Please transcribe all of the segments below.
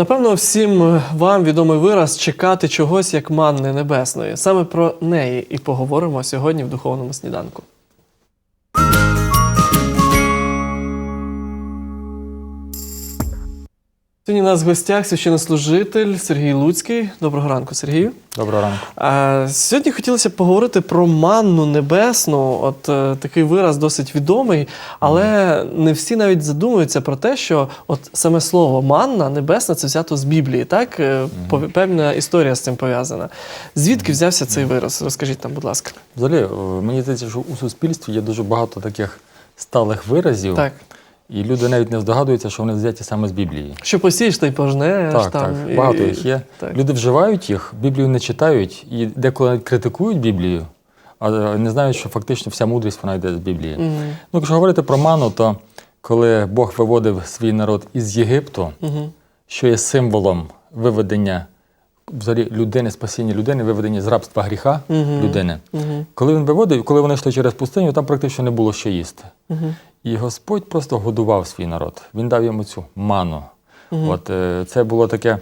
Напевно, всім вам відомий вираз чекати чогось як манни небесної. Саме про неї і поговоримо сьогодні в духовному сніданку. Сьогодні у нас в гостях священнослужитель Сергій Луцький. Доброго ранку, Сергію. Доброго ранку. Сьогодні хотілося б поговорити про манну небесну. От е, такий вираз досить відомий, але не всі навіть задумуються про те, що от саме слово манна небесна це взято з Біблії. Так Е, певна історія з цим пов'язана. Звідки взявся цей вираз? Розкажіть нам, будь ласка. Взагалі, е, мені здається, що у суспільстві є дуже багато таких сталих виразів, Так, і люди навіть не здогадуються, що вони взяті саме з Біблії. що посієш, та й пожнеш. Так, там, так, і- багато їх є. Так. Люди вживають їх, Біблію не читають і деколи навіть критикують Біблію, а не знають, що фактично вся мудрість вона йде з Біблії. Мгм. Ну, якщо говорити про ману, то коли Бог виводив свій народ із Єгипту, Мгм. що є символом виведення взагалі людини, спасіння людини, виведення з рабства гріха Мгм. людини. Мгм. Коли він виводив, коли вони йшли через пустиню, там практично не було що їсти. Мгм. І Господь просто годував свій народ. Він дав йому цю ману. От е, це було таке.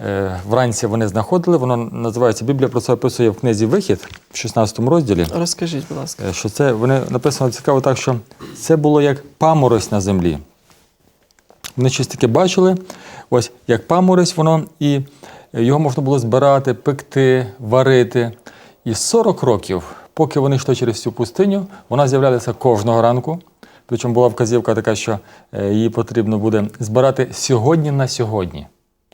Е, вранці вони знаходили, воно називається Біблія про це описує в книзі Вихід в 16 розділі. Розкажіть, будь ласка. е, Що це вони написано цікаво так, що це було як паморозь на землі. Вони щось таке бачили, ось як паморозь воно, і його можна було збирати, пекти, варити. І 40 років, поки вони йшли через цю пустиню, вона з'являлася кожного ранку. Причому була вказівка така, що е, її потрібно буде збирати сьогодні на сьогодні.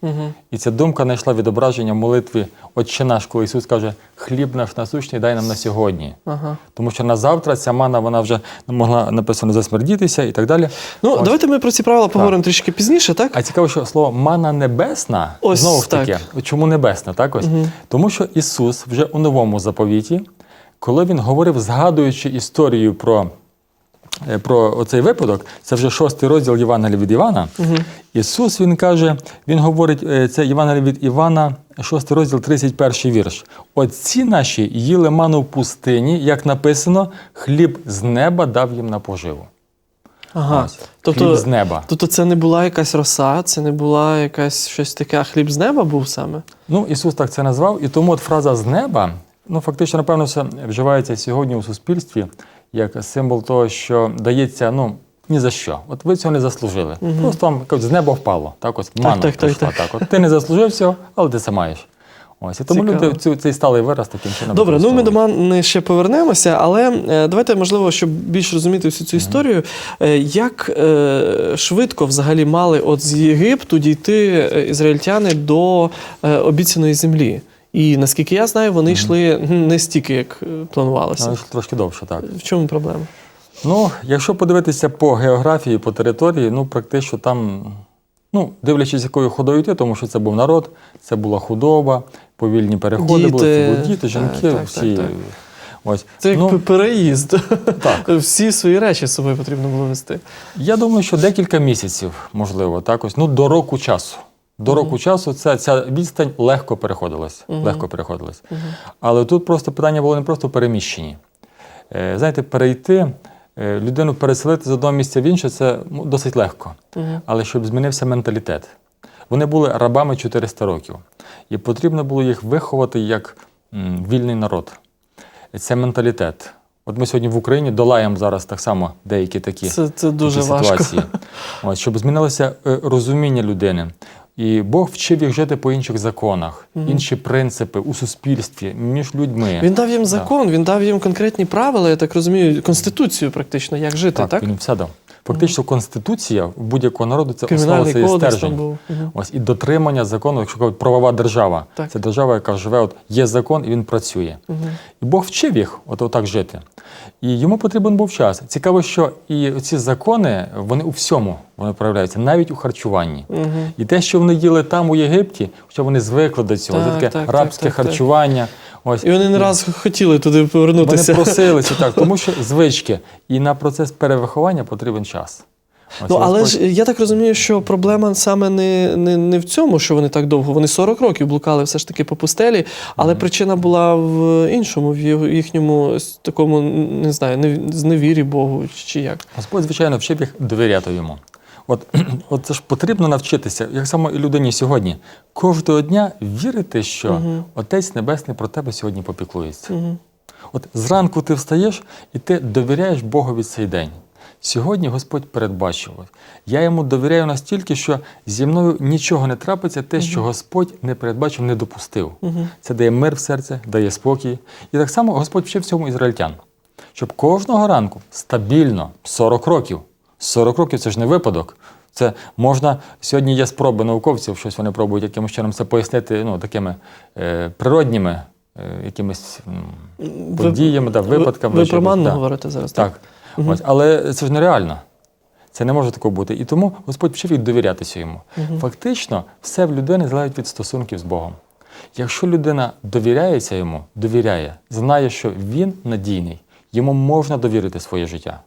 Угу. І ця думка знайшла відображення в молитві Отче наш, коли Ісус каже, хліб наш насущний дай нам на сьогодні. Ага. Тому що на завтра ця мана вона вже могла написано засмердітися і так далі. Ну, Ось. давайте ми про ці правила поговоримо трішки пізніше, так? А цікаво, що слово мана небесна Ось знову ж таки. так. Чому небесна? Так ось тому, що Ісус вже у новому заповіті, коли він говорив, згадуючи історію про. Е, Про оцей випадок, це вже шостий розділ Євангелія від Івана. Ісус він каже, він говорить, е, це Євангелія від Івана, шостий розділ, 31 вірш. Отці наші їли ману в пустині, як написано, хліб з неба дав їм на поживу. Ага. Ось. Тобто, хліб з неба. тобто це не була якась роса, це не була якась щось таке, а хліб з неба був саме? Ну, Ісус так це назвав, і тому от фраза з неба, ну фактично, напевно, це вживається сьогодні у суспільстві як символ того, що дається, ну. Ні за що. От ви цього не заслужили. Просто вам з неба впало. Так ось мана так, так, прийшла. так. Так, От ти не заслужив цього, але ти це маєш. Ось. І тому Цікаво. люди цю, цей сталий вираз таким чином. Добре, ну ми до мани ще повернемося, але е, давайте, можливо, щоб більш розуміти всю цю історію, е, як е, швидко взагалі мали от з Єгипту дійти е, ізраїльтяни до е, обіцяної землі. І наскільки я знаю, вони йшли не стільки, як е, планувалося. Ну, трошки довше, так. В чому проблема? Ну, якщо подивитися по географії, по території, ну практично там, ну, дивлячись, якою ходою йти, тому що це був народ, це була худоба, повільні переходи були, це були діти, Так, жінки, так, всі. так, так. Ось. Це як ну, переїзд. Так. Всі свої речі з собою потрібно було вести. я думаю, що декілька місяців, можливо, так ось, ну, до року часу. До року часу ця, ця відстань легко переходилась. Легко переходилась. Але тут просто питання було не просто в переміщенні. Е, знаєте, перейти, е, людину переселити з одного місця в інше це ну, досить легко. Але щоб змінився менталітет. Вони були рабами 400 років. І потрібно було їх виховати як м, вільний народ. Це менталітет. От ми сьогодні в Україні долаємо зараз так само деякі такі, Це, це дуже такі важко. ситуації. От, щоб змінилося е, розуміння людини. І Бог вчив їх жити по інших законах, інші принципи у суспільстві, між людьми. Він дав їм закон, він дав їм конкретні правила, я так розумію, конституцію практично, як жити, так? Так, він все дав. Фактично, конституція будь-якого народу це основа там стержень. був. Ось і дотримання закону, якщо кажуть правова держава, Так. це держава, яка живе, от є закон і він працює. І Бог вчив їх от отак жити. І йому потрібен був час. Цікаво, що і ці закони вони у всьому вони проявляються, навіть у харчуванні. І те, що вони їли там у Єгипті, що вони звикли до цього, Так, це таке так, так, рабське так, так. Ось І вони не раз хотіли туди повернутися. вони просилися так, тому що звички. І на процес перевиховання потрібен час. Ось Ну, але ж я так розумію, що проблема саме не, не, не в цьому, що вони так довго. Вони 40 років блукали все ж таки по пустелі, але причина була в іншому, в їхньому такому, не знаю, не, зневірі Богу чи як. Господь, звичайно, вчив їх довіряти йому. От, от це ж потрібно навчитися, як само і людині сьогодні, кожного дня вірити, що Отець Небесний про тебе сьогодні попіклується. От зранку ти встаєш і ти довіряєш Богові цей день. Сьогодні Господь передбачив. Я йому довіряю настільки, що зі мною нічого не трапиться, те, що Господь не передбачив, не допустив. Це дає мир в серце, дає спокій. І так само Господь вчив цьому ізраїльтян, щоб кожного ранку стабільно 40 років. 40 років це ж не випадок. Це можна сьогодні є спроби науковців, щось вони пробують якимось чином це пояснити ну, такими е, природніми е, якимись м, Ви- подіями, випадками. Ви, ви про манну да. говорите зараз, Так. Ось, але це ж нереально. Це не може такого бути. І тому Господь вчив їх довірятися йому. Фактично, все в людини залежить від стосунків з Богом. Якщо людина довіряється йому, довіряє, знає, що він надійний, йому можна довірити своє життя.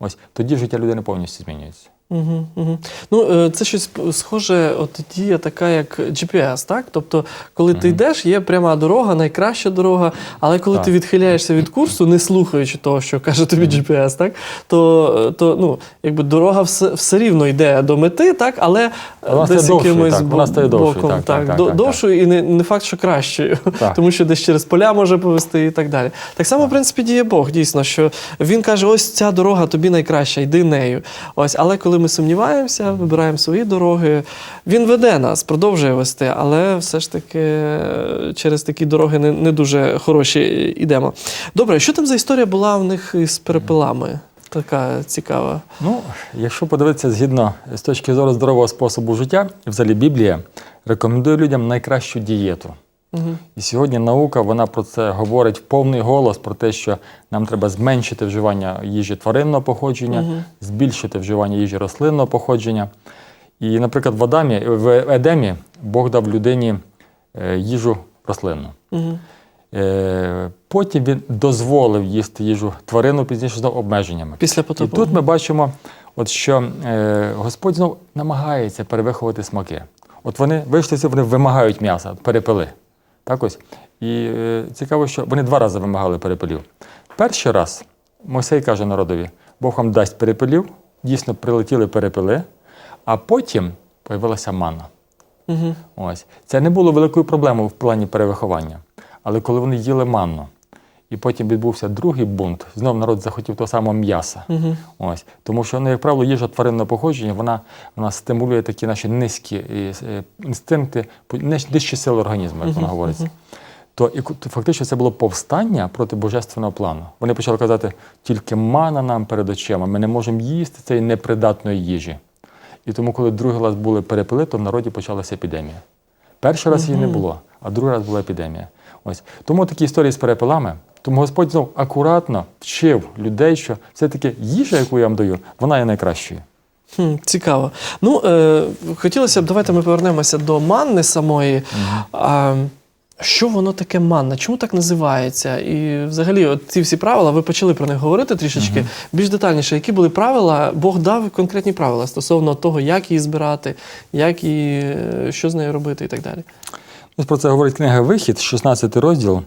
Ось тоді життя людини повністю змінюється. Угу, угу. Ну, е, це щось схоже, от дія така, як GPS, так? Тобто, коли ти йдеш, є пряма дорога, найкраща дорога, але коли Так. ти відхиляєшся від курсу, не слухаючи того, що каже тобі GPS, так? То, е, то ну, якби дорога все, все рівно йде до мети, так? але е, Вона десь довшою, якимось так, вона стає довшою, боком, так, так, так, так, довшою і не, не факт, що кращою, Так. тому що десь через поля може повести і так далі. Так само, в принципі, діє Бог, дійсно, що він каже: ось ця дорога тобі найкраща, йди нею. Ось, але коли ми сумніваємося, вибираємо свої дороги, він веде нас, продовжує вести, але все ж таки е, через такі дороги не, не дуже хороші йдемо. Добре, що там за історія була в них із перепилами? Така цікава. Ну, якщо подивитися згідно з точки зору здорового способу життя, взагалі Біблія рекомендує людям найкращу дієту. Угу. І сьогодні наука вона про це говорить в повний голос про те, що нам треба зменшити вживання їжі тваринного походження, Мгм. збільшити вживання їжі рослинного походження. І, наприклад, в Адамі, в Едемі Бог дав людині е, їжу рослинну. Угу. Потім він дозволив їсти їжу тварину пізніше знову обмеженнями. Після І тут ми бачимо, от що е, Господь знов намагається перевиховувати смаки. От вони вийшли, вони вимагають м'яса, перепили. Так ось. І е, цікаво, що вони два рази вимагали перепелів. Перший раз Мойсей каже народові: Бог вам дасть перепелів, дійсно прилетіли перепели, а потім появилася манна. Угу. Ось. Це не було великою проблемою в плані перевиховання. Але коли вони їли манну, і потім відбувся другий бунт, знов народ захотів того самого м'яса. Угу. Ось. Тому що, ну, як правило, їжа тваринного походження, вона, вона стимулює такі наші низькі е, е, інстинкти, нижчі сили організму, як вона говориться. То і фактично це було повстання проти божественного плану. Вони почали казати, тільки мана нам перед очима, ми не можемо їсти цієї непридатної їжі. І тому, коли другий раз були перепили, то в народі почалася епідемія. Перший раз її не було, а другий раз була епідемія. Ось. Тому такі історії з перепилами. Тому Господь знов акуратно вчив людей, що все-таки їжа, яку я вам даю, вона є найкращою. Хм, цікаво. Ну, е, хотілося б, давайте ми повернемося до манни самої. А, що воно таке манна? Чому так називається? І взагалі, от ці всі правила, ви почали про них говорити трішечки. Більш детальніше, які були правила? Бог дав конкретні правила стосовно того, як її збирати, як її, е, що з нею робити і так далі. Ось про це говорить книга Вихід, 16 розділ,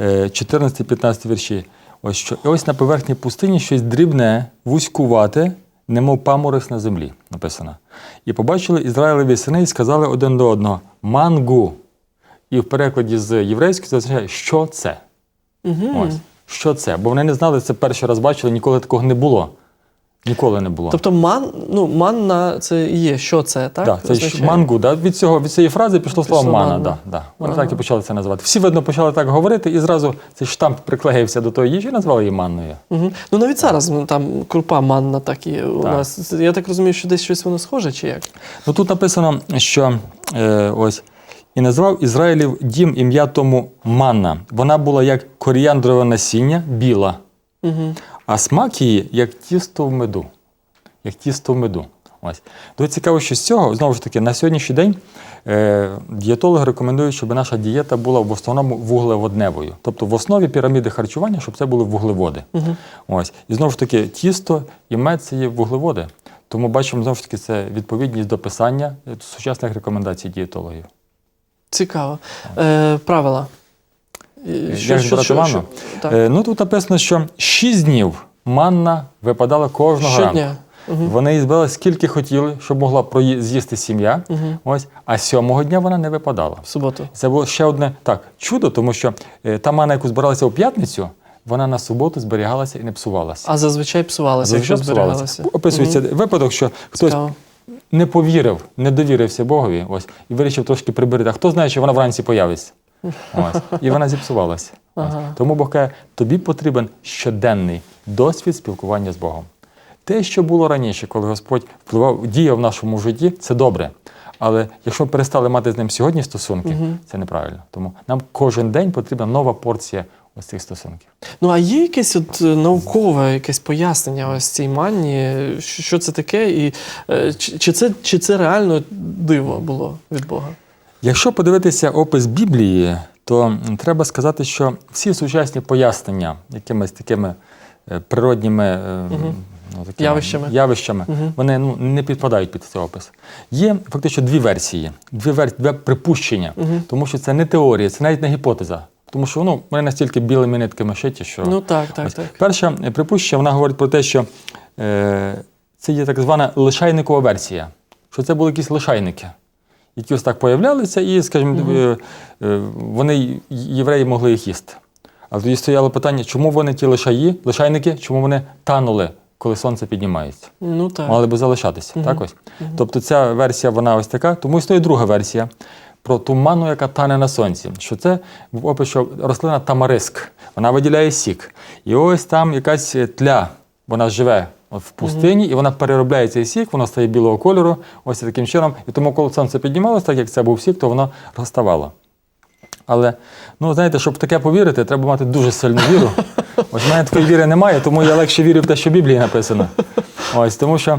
14-15 вірші. Ось що. І ось на поверхні пустині щось дрібне, вузькувате, немов паморис на землі, написано. І побачили Ізраїлеві сини і сказали один до одного мангу. І в перекладі з єврейської це означає, що це. Угу. Ось. Що це? Бо вони не знали, це перший раз бачили, ніколи такого не було. Ніколи не було. Тобто ман, ну, манна це і є, що це, так? Так, це ж Означає? мангу, да? від, цього, від цієї фрази пішло слово Пішло мана. манна. Да, да. Вони Ага. так і почали це називати. Всі, видно, почали так говорити, і зразу цей штамп приклеївся до тої їжі і назвали її манною. Угу. Ну навіть зараз ну, там крупа манна так є у Так. нас. Я так розумію, що десь щось воно схоже, чи як? Ну тут написано, що е, ось. І назвав Ізраїлів дім ім'я тому манна. Вона була як коріандрове насіння, біла, Угу. А смак її як тісто в меду. Як тісто в меду. Ось. Дуже цікаво, що з цього, знову ж таки, на сьогоднішній день е, дієтологи рекомендують, щоб наша дієта була в основному вуглеводневою. Тобто в основі піраміди харчування, щоб це були вуглеводи. Угу. Ось. І знову ж таки, тісто і мед це є вуглеводи. Тому бачимо, знову ж таки, це відповідність до писання е, сучасних рекомендацій дієтологів. Цікаво. Е, правила. Е, Як збирати манну? так. Е, ну тут написано, що 6 днів манна випадала кожного Щодня. ранку. Вони її збирали скільки хотіли, щоб могла з'їсти сім'я. Ось, а сьомого дня вона не випадала. В суботу. Це було ще одне так чудо, тому що е, та мана, яку збиралася у п'ятницю, вона на суботу зберігалася і не псувалася. А зазвичай псувалося, якщо Зазвичай псувалася. зберігалося. Описується випадок, що хтось Цікаво. не повірив, не довірився Богові, ось, і вирішив трошки приберегти. А хто знає, що вона вранці появиться? Ось. І вона зіпсувалася. Ага. Тому Бог каже, тобі потрібен щоденний досвід спілкування з Богом. Те, що було раніше, коли Господь впливав, діяв в нашому житті, це добре. Але якщо ми перестали мати з ним сьогодні стосунки, це неправильно. Тому нам кожен день потрібна нова порція ось цих стосунків. Ну а є якесь от е, наукове якесь пояснення ось цій манні, що це таке, і е, чи, це, чи це реально диво було від Бога? Якщо подивитися опис Біблії, то треба сказати, що всі сучасні пояснення якимись такими е, природніми е, ну, такими Явищами. явищами вони ну, не підпадають під цей опис. Є фактично дві версії, дві, вер... дві припущення, тому що це не теорія, це навіть не гіпотеза. Тому що ну, вони настільки білими нитками шиті, що Ну так, так, Ось. так. Перше е, припущення, вона говорить про те, що е, це є так звана лишайникова версія, що це були якісь лишайники, які ось так появлялися, і, скажімо, е, е, вони, євреї, могли їх їсти. Але тоді стояло питання, чому вони ті лишаї, лишайники, чому вони танули, коли сонце піднімається? Ну так. мали би залишатися. Так ось. Тобто ця версія вона ось така. Тому існує друга версія про ту ману, яка тане на сонці. Що це опис, що рослина тамариск, вона виділяє сік. І ось там якась тля, вона живе от в пустині, і вона переробляє цей сік, воно стає білого кольору, ось таким чином. І тому, коли сонце піднімалося, так як це був сік, то воно розставало. Але ну знаєте, щоб в таке повірити, треба мати дуже сильну віру. Ось в мене такої віри немає, тому я легше вірю в те, що в Біблії написано. Ось тому що,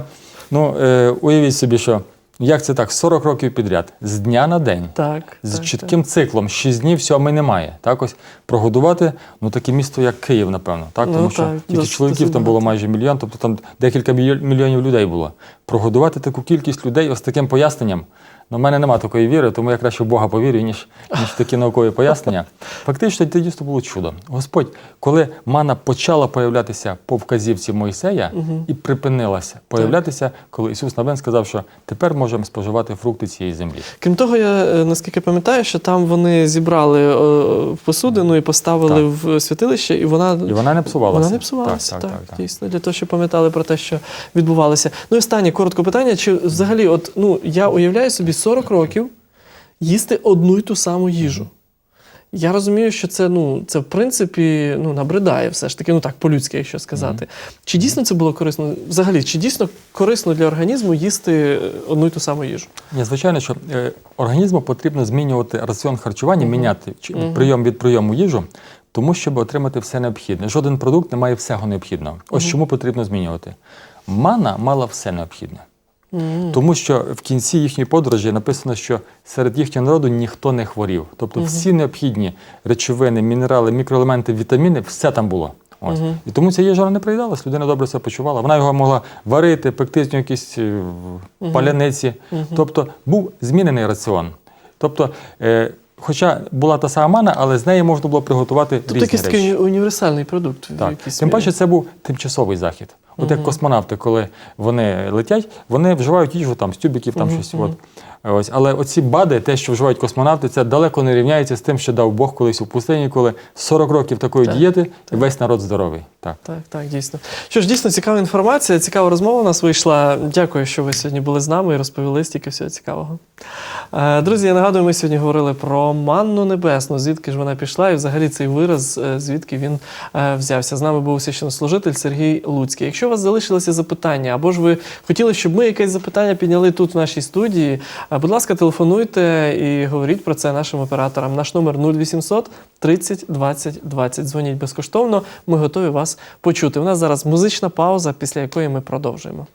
ну е, уявіть собі, що як це так, 40 років підряд, з дня на день, Так. з так, чітким циклом, 6 днів сьомий немає. Так ось прогодувати ну таке місто, як Київ, напевно. Так, Ну, тому що так, тільки чоловіків там було майже мільйон, тобто там декілька мільйонів людей було. Прогодувати таку кількість людей ось таким поясненням. Ну, в мене немає такої віри, тому я краще в Бога повірю, ніж, ніж такі наукові пояснення. Фактично, це дійсно було чудо. Господь, коли мана почала появлятися по вказівці Мойсея і припинилася появлятися, коли Ісус Навин сказав, що тепер можемо споживати фрукти цієї землі. Крім того, я е, наскільки пам'ятаю, що там вони зібрали е, посудину і поставили в святилище, і вона, І вона не псувалася. вона не псувалася. Так, Так, так, так, так. дійсно, для того, щоб пам'ятали про те, що відбувалося. Ну і останнє коротке питання: чи взагалі, от ну я уявляю собі 40 років їсти одну й ту саму їжу. Я розумію, що це, ну, це в принципі ну, набридає все ж таки, ну так, по-людськи, якщо сказати. Чи дійсно це було корисно? Взагалі, чи дійсно корисно для організму їсти е, одну й ту саму їжу? Ні, звичайно, що е, організму потрібно змінювати раціон харчування, міняти чи- прийом від прийому їжу, тому щоб отримати все необхідне. Жоден продукт не має всього необхідного. Ось чому потрібно змінювати. Мана мала все необхідне. Тому що в кінці їхньої подорожі написано, що серед їхнього народу ніхто не хворів. Тобто всі необхідні речовини, мінерали, мікроелементи, вітаміни, все там було. Ось. І тому ця їжа не приїдалась, людина добре себе почувала. Вона його могла варити, пекти з нього якісь в паляниці. Тобто був змінений раціон. Тобто, е, хоча була та сама мана, але з неї можна було приготувати Тобто різні речі. такий універсальний продукт. Так. Тим паче, це був тимчасовий захід. От як космонавти, коли вони летять, вони вживають їжу там з там щось. От. Ось. Але оці бади, те, що вживають космонавти, це далеко не рівняється з тим, що дав Бог колись у пустині, коли 40 років такої Так, дієти і весь народ здоровий. Так. Так, так, дійсно. Що ж, дійсно цікава інформація, цікава розмова у нас вийшла. Дякую, що ви сьогодні були з нами і розповіли стільки всього цікавого. Е, Друзі, я нагадую, ми сьогодні говорили про манну небесну, звідки ж вона пішла, і взагалі цей вираз, е, звідки він е, взявся. З нами був священнослужитель Сергій Луцький. Якщо у вас залишилися запитання, або ж ви хотіли, щоб ми якесь запитання підняли тут в нашій студії, будь ласка, телефонуйте і говоріть про це нашим операторам. Наш номер 0800 30 20 20. Дзвоніть безкоштовно. Ми готові вас почути. У нас зараз музична пауза, після якої ми продовжуємо.